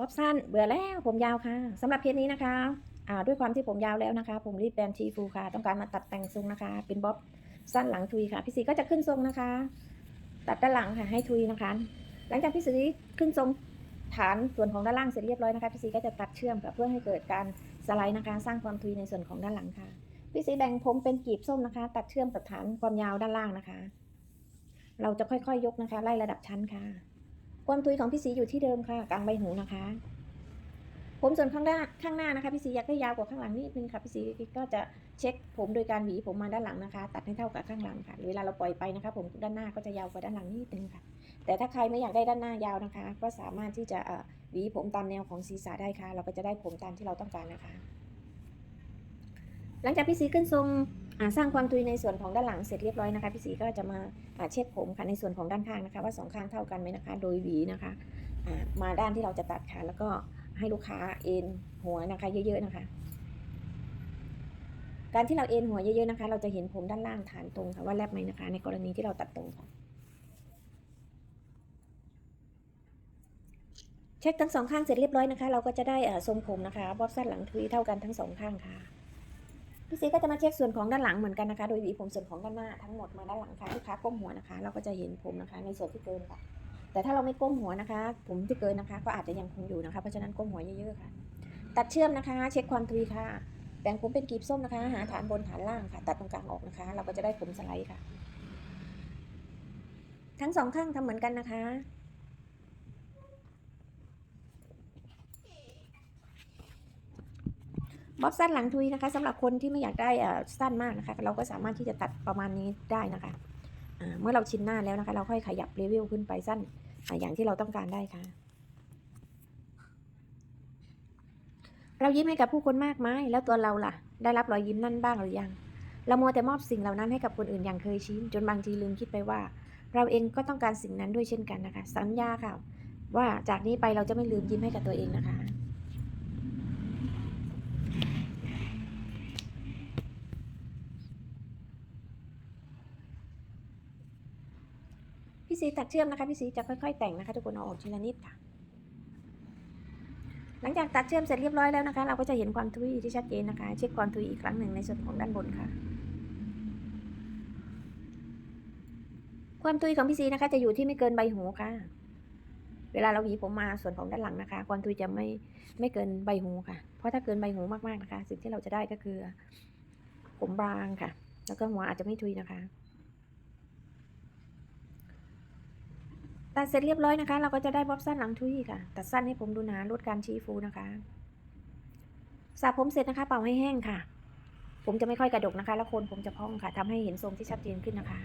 บ๊อบสั้นเบื่อแล้วผมยาวค่ะสำหรับเคสนี้นะคะอ่าด้วยความที่ผมยาวแล้วนะคะ ผมรีบแบนด์ทีฟูค่ะ ต้องการมาตัดแต่งทรงนะคะ เป็นบ๊อบสั้นหลังทุยค่ะ พี่สีก็จะขึ้นทรงนะคะ ตัดด้านหลังค่ะให้ทุยนะคะ หลังจากพี่สีขึ้นทรงฐานส่วนของด้านล่างเสร็จเรียบร้อยนะคะพี่สีก็จะตัดเชื่อมค่ะเพื่อให้เกิดการสไลด์นะคะ สร้างความทุยในส่วนของด้านหลังค่ะพี่สีแบ่งผมเป็นกีบส้มนะคะ ตัดเชื่อมกับฐานความยาวด้านล่างนะคะ เราจะค่อยๆยกนะคะ ไล่ระดับชั้นค่ะ ความทุยของพี่สีอยู่ที่เดิมค่ะ กลางใบหูนะคะ ผมส่วนข้างหน้าข้างหน้านะคะพี่สีอยากได้ยาวกว่าข้างหลังนิดนึงค่ะพี่สีก็จะเช็คผมโดยการหวีผมมาด้านหลังนะคะ ตัดให้เท่ากับข้างหลังค่ะ เวลาเราปล่อยไปนะคะ ผมด้านหน้าก็จะยาวกว่าด้านหลังนิดนึงค่ะ แต่ถ้าใครไม่อยากได้ด้านหน้ายาวนะคะ ก็สามารถที่จะหวีผมตามแนวของศีรษะได้ค่ะ เราก็จะได้ผมตามที่เราต้องการนะคะ หลังจากพี่สีขึ้นทรง สร้างความทุยในส่วนของด้านหลังเสร็จเรียบร้อยนะคะพี่สีก็จะมาเช็คผมค่ะในส่วนของด้านข้างนะคะ ว่าสองข้างเท่ากันไหมนะคะ โดยหวีนะคะมาด้านที่เราจะตัดค่ะ แล้วก็ให้ลูกค้าเอ็นหัวนะคะ เยอะ ๆ นะคะ การที่เราเอ็นหัวเยอะๆนะคะ เราจะเห็นผมด้านล่างฐานตรงค่ะว่าแลบไหมนะคะ ในกรณีที่เราตัดตรงค่ะเช็คทั้งสองข้างเสร็จเรียบร้อยนะคะ เราก็จะได้เอ่อทรงผมนะคะบอบสั้นหลังทุยเท่ากันทั้งสองข้างค่ะ พี่ซีก็จะมาเช็คส่วนของด้านหลังเหมือนกันนะคะ โดยหวีผมส่วนของด้านหน้าทั้งหมดมาด้านหลังค่ะลูกค้าก้มหัวนะคะ เราก็จะเห็นผมนะคะ ในส่วนที่เกินค่ะ แต่ถ้าเราไม่ก้มหัวนะคะ ผมที่เกินนะคะ ก็อาจจะยังคงอยู่นะคะ เพราะฉะนั้นก้มหัวเยอะๆค่ะ ตัดเชื่อมนะคะ เช็คความทุยค่ะ แบ่งผมเป็นกีบส้มนะคะ หาฐานบนฐานล่างค่ะ ตัดตรงกลางออกนะคะ เราก็จะได้ผมสไลด์ค่ะ ทั้งสองข้างทำเหมือนกันนะคะ บ๊อบสั้นหลังทุยนะคะสำหรับคนที่ไม่อยากได้อ่าสั้นมากนะคะ เราก็สามารถที่จะตัดประมาณนี้ได้นะคะเมื่อเราชินหน้าแล้วนะคะ เราค่อยขยับเลเวลขึ้นไปสั้นออย่างที่เราต้องการได้ค่ะ เรายิ้มให้กับผู้คนมากมายแล้วตัวเราล่ะ ได้รับรอยยิ้มนั่นบ้างหรือยัง เรามัวแต่มอบสิ่งเหล่านั้นให้กับคนอื่นอย่างเคยชินจนบางทีลืมคิดไปว่า เราเองก็ต้องการสิ่งนั้นด้วยเช่นกันนะคะ สัญญาค่ะ ว่าจากนี้ไปเราจะไม่ลืมยิ้มให้กับตัวเองนะคะ พี่สีตัดเชื่อมนะคะ พี่สีจะค่อย ๆ แต่งนะคะทุกคนเอาออกทีละนิดค่ะ หลังจากตัดเชื่อมเสร็จเรียบร้อยแล้วนะคะ เราก็จะเห็นความทุยที่ชัดเจนนะคะ เช็คความทุยอีกครั้งหนึ่งในส่วนของด้านบนค่ะ ความทุยของพี่สีนะคะ จะอยู่ที่ไม่เกินใบหูค่ะ เวลาเราหวีผมมาส่วนของด้านหลังนะคะ ความทุยจะไม่ไม่เกินใบหูค่ะ เพราะถ้าเกินใบหูมากๆนะคะ สิ่งที่เราจะได้ก็คือ ผมบางค่ะ แล้วก็หัวอาจจะไม่ทุยนะคะ ตัดเสร็จเรียบร้อยนะคะ เราก็จะได้บ๊อบสั้นหลังทุยค่ะ ตัดสั้นให้ผมดูหนาลดการชี้ฟูนะคะสระผมเสร็จนะคะ เป่าให้แห้งค่ะ ผมจะไม่ค่อยกระดกนะคะ แล้วโคนผมจะพองค่ะทำให้เห็นทรงที่ชัดเจนขึ้นนะคะ